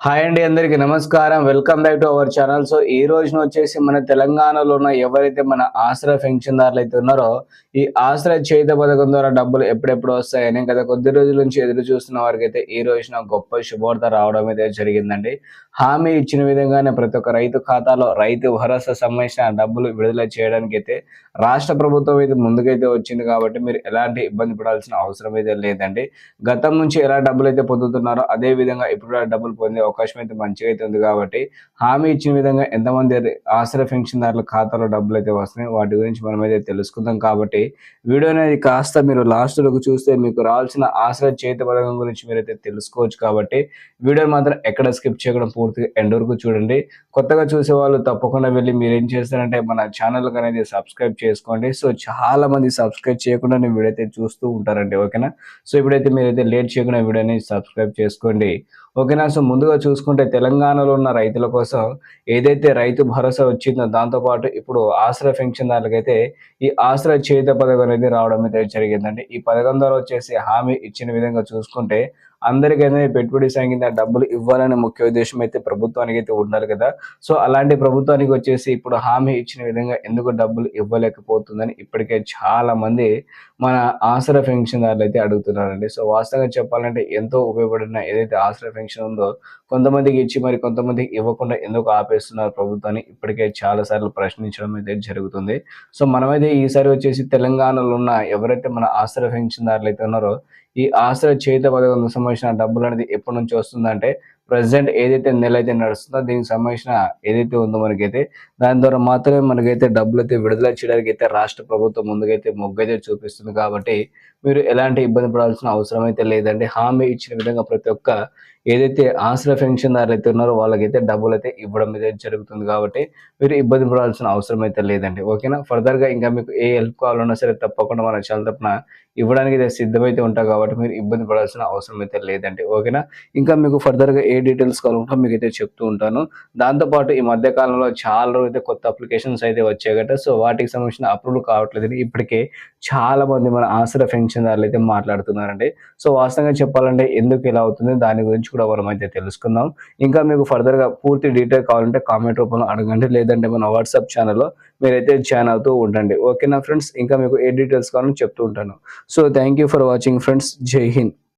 Hi అండి అందరికీ నమస్కారం. Welcome back to our channel. So ఈ రోజున వచ్చేసి మన తెలంగాణలో ఉన్న ఎవరైతే మన ఆశ్రయ పెన్షన్దారులు అయితే ఉన్నారో ఈ ఆశ్రయ చేత పథకం ద్వారా డబ్బులు ఎప్పుడెప్పుడు వస్తాయని గత కొద్ది రోజుల నుంచి ఎదురు చూస్తున్న వారికి అయితే ఈ రోజున గొప్ప శుభవార్త రావడం అయితే జరిగిందండి. హామీ ఇచ్చిన విధంగానే ప్రతి ఒక్క రైతు ఖాతాలో రైతు భరోసా సంబంధించిన డబ్బులు విడుదల చేయడానికి అయితే రాష్ట్ర ప్రభుత్వం అయితే ముందుకైతే వచ్చింది కాబట్టి మీరు ఎలాంటి ఇబ్బంది పడాల్సిన అవసరం అయితే లేదండి. గతం నుంచి ఎలా డబ్బులు అయితే పొందుతున్నారో అదే విధంగా ఇప్పుడు డబ్బులు పొందే అవకాశం అయితే మంచిగా అయితే ఉంది కాబట్టి హామీ ఇచ్చిన విధంగా ఎంతమంది ఆశ్రయ పెన్షన్దారుల ఖాతాలో డబ్బులు అయితే వస్తున్నాయి వాటి గురించి మనం అయితే తెలుసుకుందాం కాబట్టి వీడియో అనేది కాస్త మీరు లాస్ట్ వరకు చూస్తే మీకు రావాల్సిన ఆశ్రయ చేతి పథకం గురించి మీరైతే తెలుసుకోవచ్చు కాబట్టి వీడియో మాత్రం ఎక్కడ స్కిప్ చేయకుండా పూర్తిగా ఎండ్ వరకు చూడండి. కొత్తగా చూసే వాళ్ళు తప్పకుండా వెళ్ళి మీరు ఏం చేస్తారంటే మన ఛానల్ అనేది సబ్స్క్రైబ్ చేసుకోండి. సో చాలా మంది సబ్స్క్రైబ్ చేయకుండా వీడియో అయితే చూస్తూ ఉంటారండి ఓకేనా? సో ఇప్పుడైతే మీరైతే లేట్ చేయకుండా వీడియోని సబ్స్క్రైబ్ చేసుకోండి. ఓకేనా సో ముందుగా చూసుకుంటే తెలంగాణలో ఉన్న రైతుల కోసం ఏదైతే రైతు భరోసా వచ్చిందో దాంతోపాటు ఇప్పుడు ఆశ్రయ పెన్షన్దారులకైతే ఈ ఆశ్రయ చేత పథకం అనేది రావడం అయితే జరిగిందండి. ఈ పథకం ద్వారా వచ్చేసి హామీ ఇచ్చిన విధంగా చూసుకుంటే అందరికైతే పెట్టుబడి సాయం డబ్బులు ఇవ్వాలనే ముఖ్య ఉద్దేశం అయితే ప్రభుత్వానికి అయితే ఉండాలి కదా. సో అలాంటి ప్రభుత్వానికి వచ్చేసి ఇప్పుడు హామీ ఇచ్చిన విధంగా ఎందుకు డబ్బులు ఇవ్వలేకపోతుందని ఇప్పటికే చాలా మంది మన ఆసరా పెన్షన్దారులు అయితే అడుగుతున్నారండి. సో వాస్తవంగా చెప్పాలంటే ఎంతో ఉపయోగపడిన ఏదైతే ఆసరా పెన్షన్ ఉందో కొంతమందికి ఇచ్చి మరి కొంతమందికి ఇవ్వకుండా ఎందుకు ఆపేస్తున్నారు ప్రభుత్వాన్ని ఇప్పటికే చాలా సార్లు ప్రశ్నించడం అయితే జరుగుతుంది. సో మనమైతే ఈసారి వచ్చేసి తెలంగాణలో ఉన్న ఎవరైతే మన ఆసరా పెన్షన్దారులు అయితే ఉన్నారో ఈ ఆశ్రయ చేత పథకం సంబంధించిన డబ్బులు అనేది ఎప్పటి నుంచి వస్తుందంటే ప్రజెంట్ ఏదైతే నెల అయితే నడుస్తుందో దీనికి సంబంధించిన ఏదైతే ఉందో మనకైతే దాని ద్వారా మాత్రమే మనకైతే డబ్బులు అయితే విడుదల చేయడానికి అయితే రాష్ట్ర ప్రభుత్వం ముందుకైతే మొగ్గైతే చూపిస్తుంది కాబట్టి మీరు ఎలాంటి ఇబ్బంది పడాల్సిన అవసరం అయితే లేదండి. హామీ ఇచ్చిన విధంగా ప్రతి ఒక్క ఏదైతే ఆశ్రయ పెన్షన్దారులు అయితే ఉన్నారో వాళ్ళకైతే డబ్బులు అయితే ఇవ్వడం అయితే జరుగుతుంది కాబట్టి మీరు ఇబ్బంది పడాల్సిన అవసరం అయితే లేదండి. ఓకేనా? ఫర్దర్గా ఇంకా మీకు ఏ హెల్ప్ కావాలన్నా సరే తప్పకుండా మన ఛానల్ తప్పున ఇవ్వడానికి అయితే సిద్ధమైతే ఉంటాం కాబట్టి మీరు ఇబ్బంది పడాల్సిన అవసరం అయితే లేదండి. ఓకేనా? ఇంకా మీకు ఫర్దర్గా ఏ డీటెయిల్స్ కావాలంటే మీకు అయితే చెప్తూ ఉంటాను. దాంతోపాటు ఈ మధ్య కాలంలో చాలా రోజు అయితే కొత్త అప్లికేషన్స్ అయితే వచ్చాయి కదా సో వాటికి సంబంధించిన అప్రూవల్ కావట్లేదు ఇప్పటికే చాలా మంది మన ఆసరా పెన్షన్దారులు అయితే మాట్లాడుతున్నారండి. సో వాస్తవంగా చెప్పాలంటే ఎందుకు ఇలా అవుతుంది? దాని గురించి కూడా మనం అయితే తెలుసుకుందాం. ఇంకా మీకు ఫర్దర్గా పూర్తి డీటెయిల్ కావాలంటే కామెంట్ రూపంలో అడగండి లేదంటే మన వాట్సాప్ ఛానల్లో మీరైతే జాయిన్ అవుతూ ఉండండి. ఓకేనా ఫ్రెండ్స్ ఇంకా మీకు ఏ డీటెయిల్స్ కావాలని చెప్తూ ఉంటాను. So thank you for watching friends Jai Hind